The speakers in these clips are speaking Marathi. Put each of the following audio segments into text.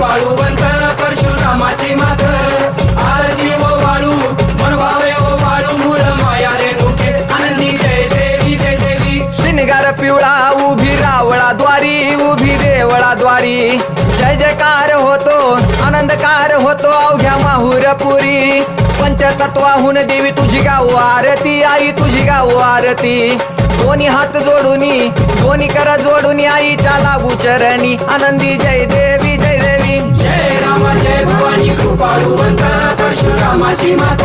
पाळूवंत परशुरामाची मात आरती ओ वाळू मन भावे ओ वाळू मूळ माया रेणुके आनंदी जय देवी जय देवी. शिनगार पिवळा उभी रावळा द्वारी उभी देवळा द्वारी. जय जयकार होतो आनंदकार होतो अवघ्या माहुरपुरी. पंचतत्वाहून देवी तुझी गाव आरती आई तुझी गाव आरती. दोन्ही हात जोडूनी दोन्ही कर जोडून आईच्या लागू चरणी. आनंदी जय देवी. जय देवी. जय राम जय भवानी कृपाळूवंत परशुरामाची मात.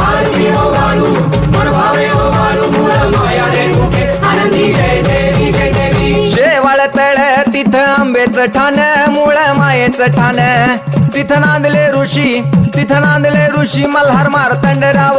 आरती ओ वाळू मन भावे ओ वाळू मूळ माया रेणुके आनंदी जय देवी जय देवी. शेवाळ तळ तिथं आंबेचं ठाण मूळ मायेचं ठाण. तिथं नांदले ऋषी तिथं नांदले ऋषी मल्हार मारतंड राव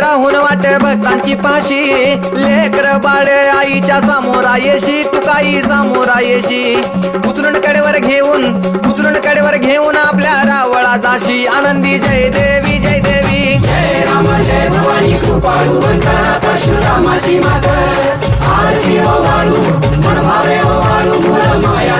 राहून वाट भक्तांची पाशी. लेकर बाळे आईच्या समोरा येशी काही समोरा येशी उचलून कडेवर घेऊन उचलून कडेवर घेऊन आपल्या रावळा जाशी. आनंदी जय देवी जय देवी. जय राम जय भवानी कृपाळूवंत परशुरामाची माता. आरती ओ वाळू मन ओ वाळू मूळ माया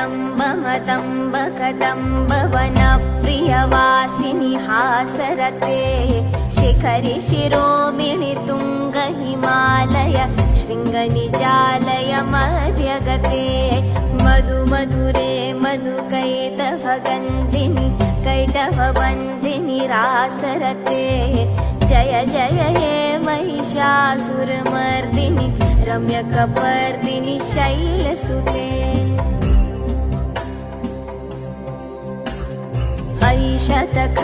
जगदम्ब मतम्ब कदम्ब वनप्रियवासिनि हासरते शिखरि शिरोमिणि तुङ्ग हिमालय शृङ्गनिजालय मध्यगते मधु मधुरे मधुकैटभगन्धिनि कैटभबन्धिनि रासरते जय जय हे महिषासुरमर्दिनि रम्यकपर्दिनि शैलसुते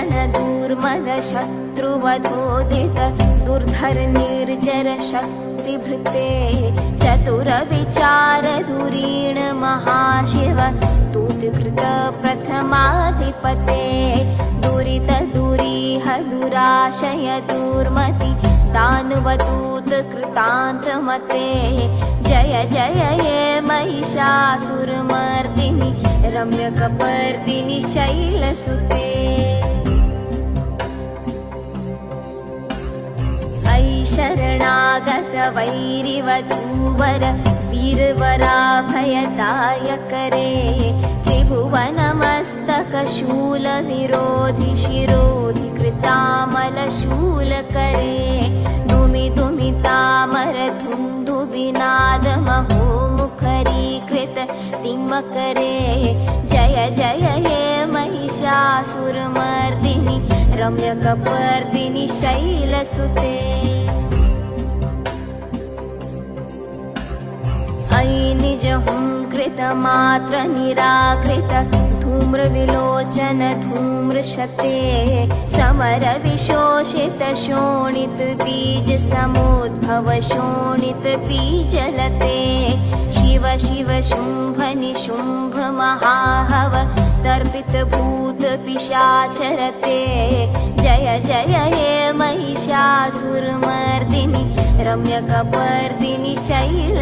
ऐरणदूर्मदशत्रुवधोदित दुर्धर निर्जर शक्तिभृते चतुरविचारधुरीण महाशिव दूतकृत प्रथमाधिपते। दुरित दुरीह दुराशय दुर्मति दानवदूत कृतान्तमते जय जय हे महिषासुरमर्दिनि रम्यकपर्दिनि शैलसुते शरणागत वैरिवधूवर वीरवराभयदायकरे त्रिभुवनमस्तकशूलविरोधि शिरोधि कृतामलशूलकरे दुमि दुमि तामर धुन्धुविनाद महोमुखरीकृत तिम्मकरे जय जय हे महिषासुरमर्दिनि रम्यकपर्दिनि शैलसुते हुङ्कृत मात्र निराकृत धूम्रविलोचन धूम्रशते समरविशोषित विशोषित शोणित बीजसमुद्भव शोणित बीजलते। शिव शिव शुम्भ निशुम्भ महाहव तर्पितभूत पिशाचरते। जय जय हे महिषासुरमर्दिनि रम्यकपर्दिनि शैल